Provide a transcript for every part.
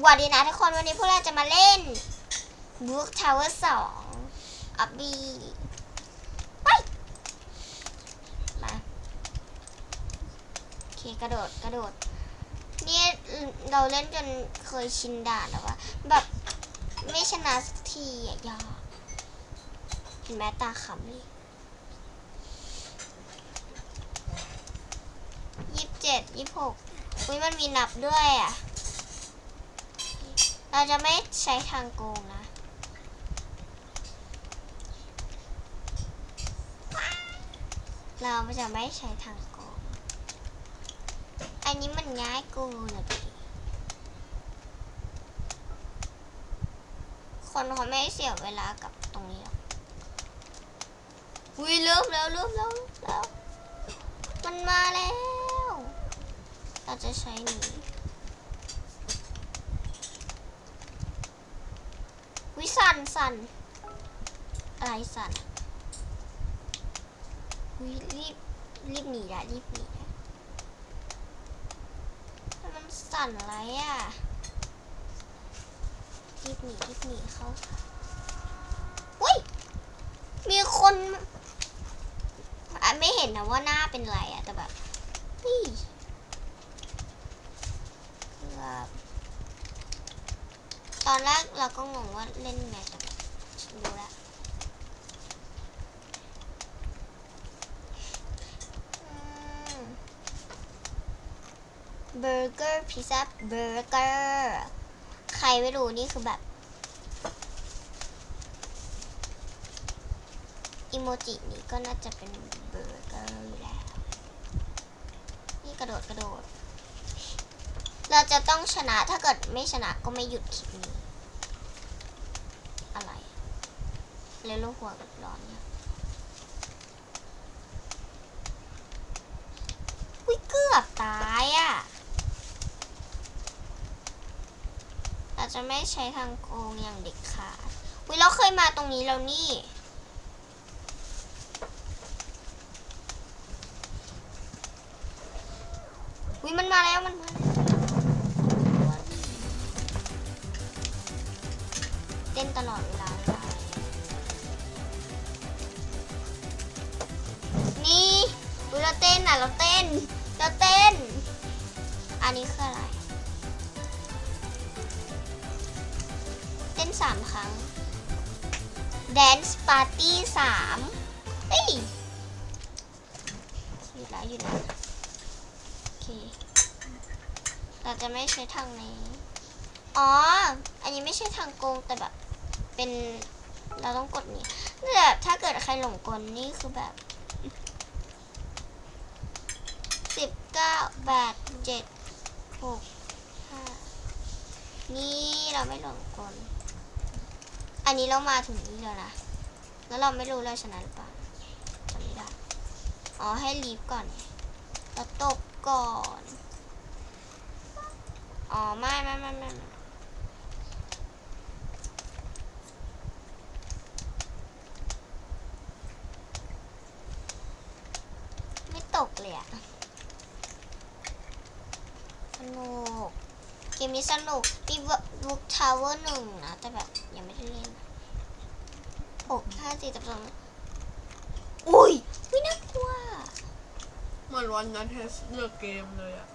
หวัสดีนะทุกคนวันนี้พวกเราจะมาเล่น Book Tower 2อับบีไปมาโอเคกระโดดกระโดด นี่เราเล่นจนเคยชินด่านแล้วว่าแบบไม่ชนะสักทีอะยากเห็นไหมตาขำนี่ยี่สิบเจ็ดยี่สิบหกอุ้ยมันมีนับด้วยอะ เราจะไม่ใช้ทางโกงนะ เราจะไม่ใช้ทางโกง อันนี้มันง่ายกูนะพี่คนเขาไม่เสียเวลากับตรงนี้หรอกอุ้ยเริ่มแล้วเริ่มแล้วแล้ว มันมาแล้ว เราจะใช้นี้วิ สันสันอะไรสันวิรีบรีบหนีละรีบหนีละมันสั่นอะไรอะรีบหนีรีบหนีเขาอุ้ยมีคนไม่เห็นนะว่าหน้าเป็นไรอะแต่แบบนี่แบบ อนแรกเราก็งงว่าเล่นไงแต่แบบดูแล้วเบอร์เกอร์พิซซ่าเบอร์เกอร์ใครไม่รู้นี่คือแบบอิโมจินี้ก็น่าจะเป็นเบอร์เกอร์อยู่แล้ว นี่กระโดดกระโดด เราจะต้องชนะถ้าเกิดไม่ชนะก็ไม่หยุดคลิปนี้ อะไร เลยลูกหัวกับร้อนเนี่ยวิเกือบตายอะเราจะไม่ใช้ทางโกงอย่างเด็ดขาดคุ้ยเราเคยมาตรงนี้แล้วนี่ เต้นอะ เราเต้น เราเต้น อันนี้คืออะไร เต้นสามครั้ง Dance Party สามเฮ้ยหยุดแล้วหยุดแล้วโอเค เราจะไม่ใช้ทางนี้ อ๋อ อันนี้ไม่ใช่ทางโกงแต่แบบ เป็น เราต้องกดนี้แต่ถ้าเกิดใครหลงกลนี่คือแบบสิบ เก้าแปดเจ็ดหกห้านี่เราไม่หลงกลอันนี้เรามาถึงนี้แล้วนะ แล้วเราไม่รู้เราชนะหรือเปล่าจำไม่ได้ อ๋อให้ลีฟก่อนเราตบก่อน อ๋อไม่ไม่ไม่ไม่ตกเลยอะส นุก เกมนี้สนุกมีบุกทาวเวอร์หนึ่งนะ แต่แบบยังไม่ได้เล่นหกห้าสี่สิบสองอุ้ยไม่น่ากลัวเหมือนวันนั้นเทสเลือกเกมเลยอะ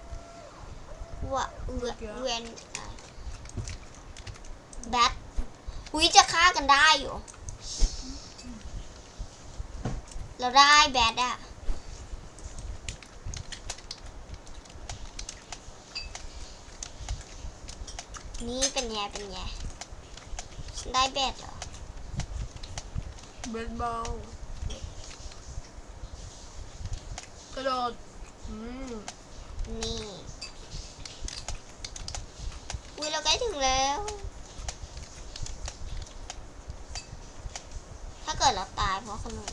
ว่าเวเมื่อกี้เวนแบทอุ้ยจะฆ่ากันได้อยู่ เราได้แบทอะ นี่เป็นไงเป็นไงฉันได้แบทเหรอ เบสบอลกระโดดอืมนี่ อุ้ยเราใกล้ถึงแล้ว ถ้าเกิดเราตายเพราะขนม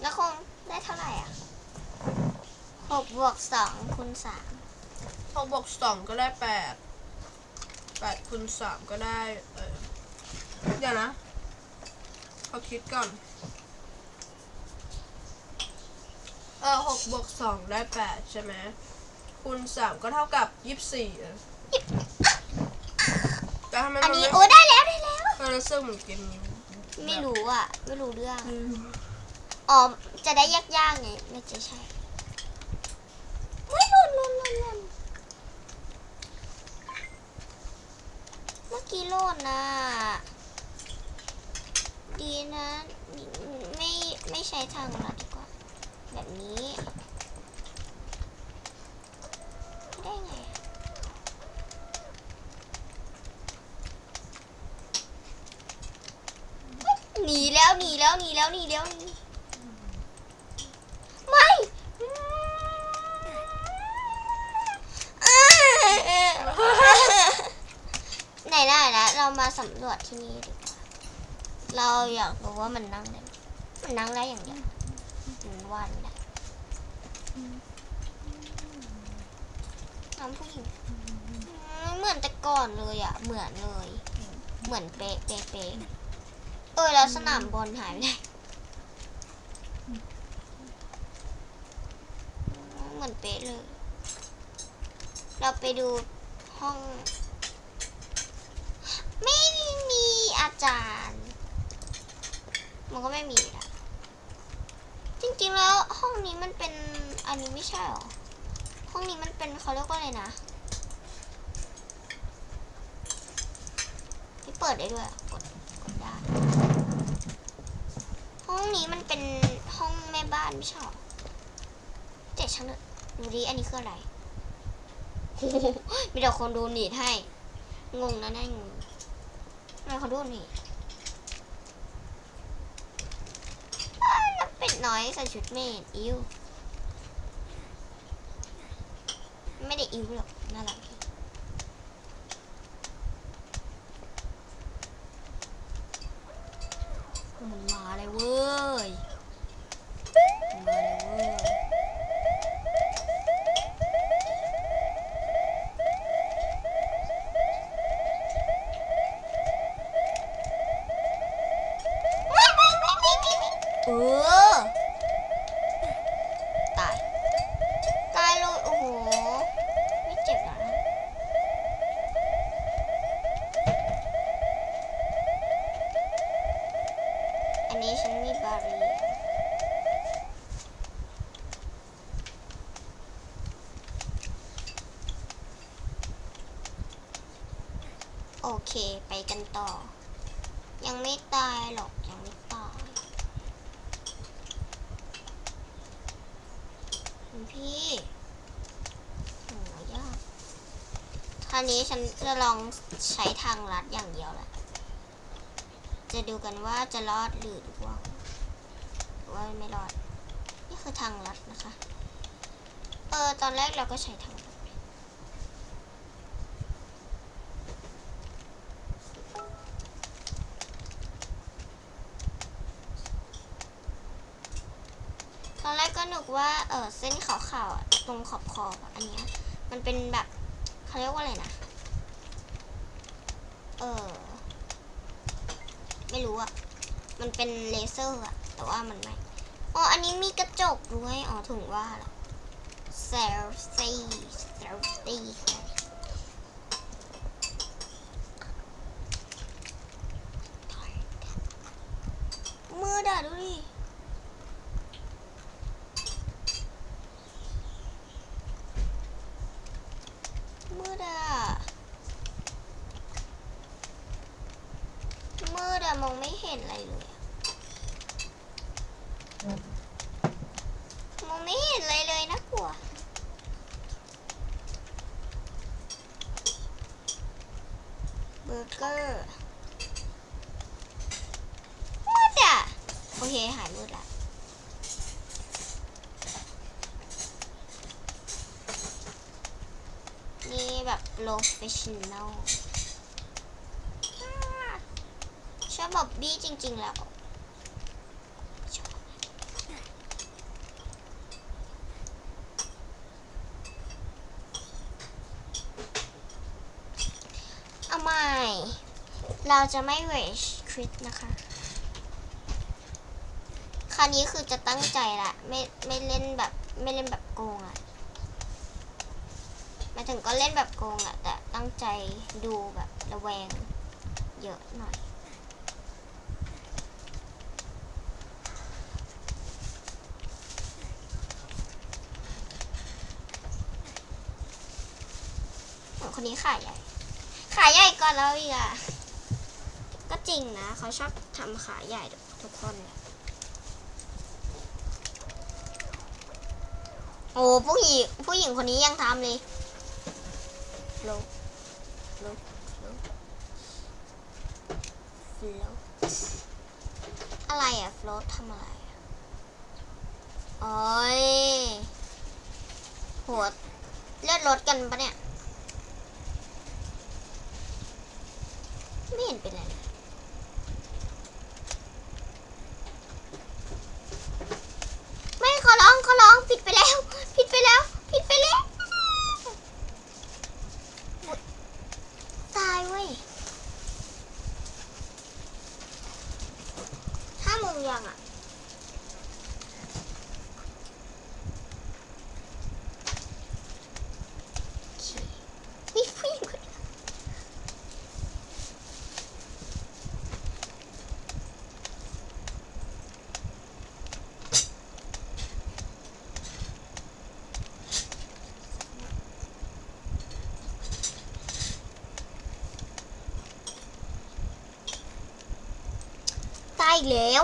แล้วคงได้เท่าไหร่อะ หกบวกสองคูณสามหกบวกสองก็ได้แปดแปดคูณสามก็ได้ เออเดี๋ยวนะขอคิดก่อนแปเออหกบวกสองได้แปดใช่ไหมคูณสามก็เท่ากับยี่สิบสี่อะแต่ทำไมอัมันนนี้ไม่โอ้ได้แล้วได้แล้ว มันรู้สึกเหมือนเกมนี้ไม่รู้อะ ไม่รู้เรื่อง อืม อ๋อ จะได้ยากๆไงไม่จะใช่ไม่หล่นหล่นหล่นหล่นเมื่อกี้หล่ นะดีนะ ไม่ไม่ใช้ทางลัดดีกว่า แบบนี้ ได้ไงหนีแล้วหนีแล้วหนีแล้วหนีแล้วหนี ได้แล้วเรามาสำรวจที่นี่ดีกว่าเราอยากรู้ว่ามันนั่งได้ไหมมันนั่งได้อย่างเดียวมันวาดไม่ได้น้ำผู้หญิงเหมือนแต่ก่อนเลยอะ เหมือนเลย เหมือนเป๊ะเป๊ะเป๊ะเออแล้วสนามบอลหายไปไหนเหมือนเป๊ะเลย เราไปดูห้อง ไม่มีอาจารย์ มันก็ไม่มีนะจริงๆแล้วห้องนี้มันเป็น อันนี้ไม่ใช่หรอ ห้องนี้มันเป็นเขาเรียกว่าอะไรนะที่เปิดได้ด้วยกดกดได้ ห้องนี้มันเป็นห้องแม่บ้านไม่ใช่หรอเจ๊ช่างเถอะดูดิอันนี้คืออะไรโอ้โหมีแต่คนดูหนีให้ งงนะนั่นงงทำไมเขาดูหนีแล้วเป็ดน้อยใส่ชุดเมดอิว ไม่ได้อิวหรอกน่ารักดีมันมาเลยเว้ยมันมาเลยเว้ยเออ ตาย ตายเลยโอ้โห ไม่เจ็บหรอนะอันนี้ฉันมีบารีโอเค ไปกันต่อ ยังไม่ตายหรอก ยังไม่ตาย คุณพี่โหยากค ราวนี้ฉันจะลองใช้ทางลัดอย่างเดียวแหละ จะดูกันว่าจะรอดหรือว่าว่าไม่รอด นี่คือทางลัดนะคะ เออ ตอนแรกเราก็ใช้ทางตอนแรกก็นึกว่า เออเส้นขาวๆตรงขอบขอบๆอ,อันเนี้ย มันเป็นแบบ เขาเรียกว่าอะไรนะ เออ ไม่รู้อะมันเป็นเลเซอร์อะแต่ว่ามันไม่ อ๋อ อันนี้มีกระจกด้วย อ๋อถึงว่าละเซลฟี่เซลฟี่มือด่าดูดิ มืดอะมืดอะมอง ไม่เห็นอะไรเลยมองไม่เห็นอะไรเลยนะกลัว เบอร์เกอร์มืดอะโอเค หายมืดละนี่แบบ professional อ่าช อบแบบบี้จริง ๆ แล้วเอาใหม่ เราจะไม่เวชคริสนะคะ คราวนี้คือจะตั้งใจละไม่ไม่เล่นแบบไม่เล่นแบบโกงอะมาถึงก็เล่นแบบโกงอะแต่ตั้งใจดูแบบระแวงเยอะหน่อย คนนี้ขายใหญ่ขายใหญ่ก่อนแล้วอีกอะก็จริงนะเขาชอบทำขายใหญ่ทุกคนเลยโอ้ผู้หญิงผู้หญิงคนนี้ยังทำเลยโลโลโลโลอะไรอะฟลทำอะไรอะโอ้ยหัวเลือดรถกันปะเนี่ย ไม่เห็นเป็นไรเลยไม่ขอร้องขอร้องผิดไปแล้ว ผิดไปแล้ว ผิดไปแล้วอุ๊ยตายเว้ยห้าโมงยังอะ ตายอีกแล้ว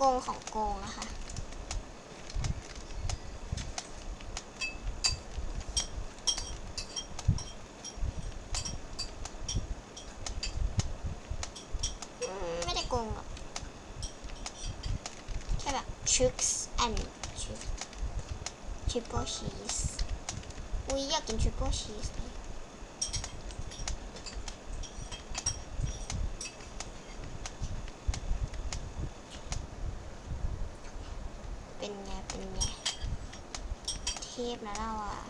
กงของโกงนะคะ ไม่ได้โกงหรอกแค่แบบ tricks and triple cheese อุ้ยอยากกิน triple cheese เลยเป็นไง เป็นไง เท พนะเราอะ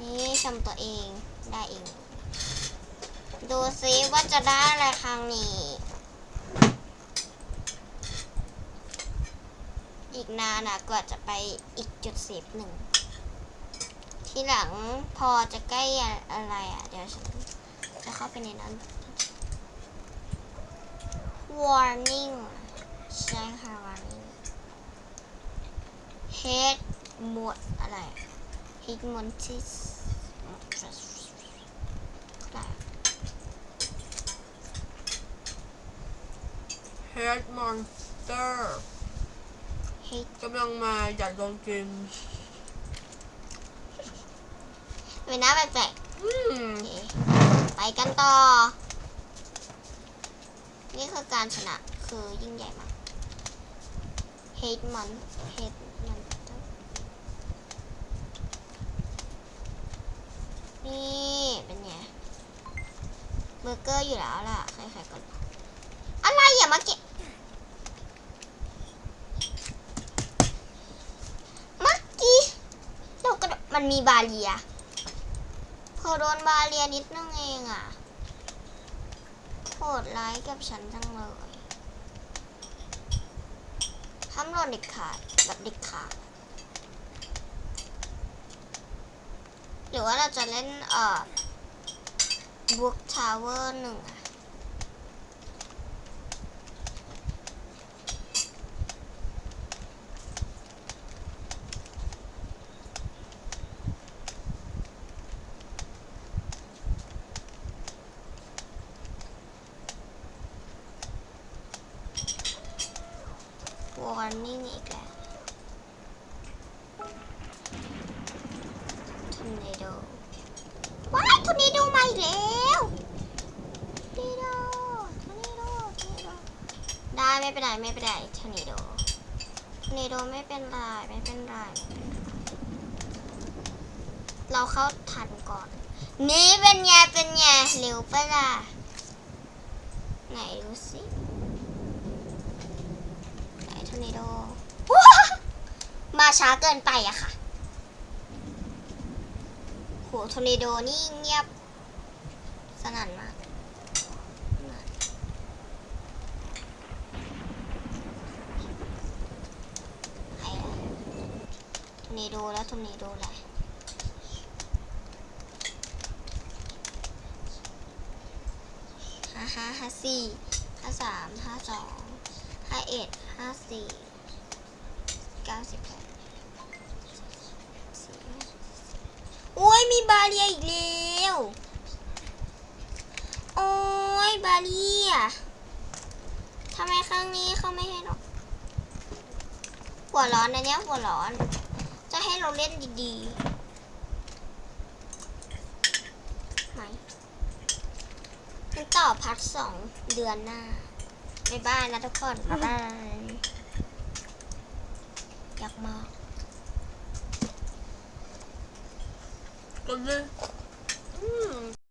นี่ชมตัวเองได้เอง ดูซิว่าจะได้อะไรครั้งนี้ อีกนานอะกว่าจะไปอีกจุดสิบหนึ่ง ทีหลังพอจะใกล้อะไรอะ เดี๋ยวฉันจะเข้าไปในนั้น warning ใช่ค่ะ warning head หมดอะไร head montis อะไร Head Monster head กำลังมาอยากลองกินเป็นหน้าแปลกอืมๆโอเคไปกันต่อ นี่คือการชนะคือยิ่งใหญ่มาก hate มัน hate มั นี่เป็นไงเบอร์เกอร์อยู่แล้วล่ะใครๆก่อนอะไรอย่ามาเก็บเมื่อกี้เรากระโดดมันมีบาเรียพอโดนบาเรียนิดนึงเองอะโหดร้ายกับฉันจังเลยห้ามโดนเด็กขาดแบบเด็กขาด หรือว่าเราจะเล่นเอ่อบุ๊กทาวเวอร์หนึ่งอะวอร์นิ่งอีกแล้วทอร์นาโดว้ายทอร์นาโดมาอีกแล้วทอร์นาโดทอร์นาโดทอร์นาโด ไม่เป็นไรไม่เป็นไรทอร์นาโดทอร์นาโดไม่เป็นไรไม่เป็นไรเราเข้าทันก่อน นี่เป็นไงเป็นไงเร็วปะล่ะไหนดูสิไหนทอร์นาโดว้ามาช้าเกินไปอะค่ะโหทอร์นาโดนี่เงียบสนั่นมากนั่นใครล่ะทอร์ นาโดแล้วทอร์นาโดอะไรห้าห้าห้าสี่ห้าสามห้าสองห้าเอ็ดห้าสี่เก้าสิบแปดสี่ห้าโอ้ยมีบาเรียอีกแล้วโอ้ยบาเรียทำไมครั้งนี้เขาไม่ให้เราหัวร้อนนะเนี่ยหัวร้อน จะให้เราเล่นดีๆไหมมันต่อพัดสองเดือนหน้าบ๊ายบายนะทุกคนบ๊ายบายอยากมากกดเลย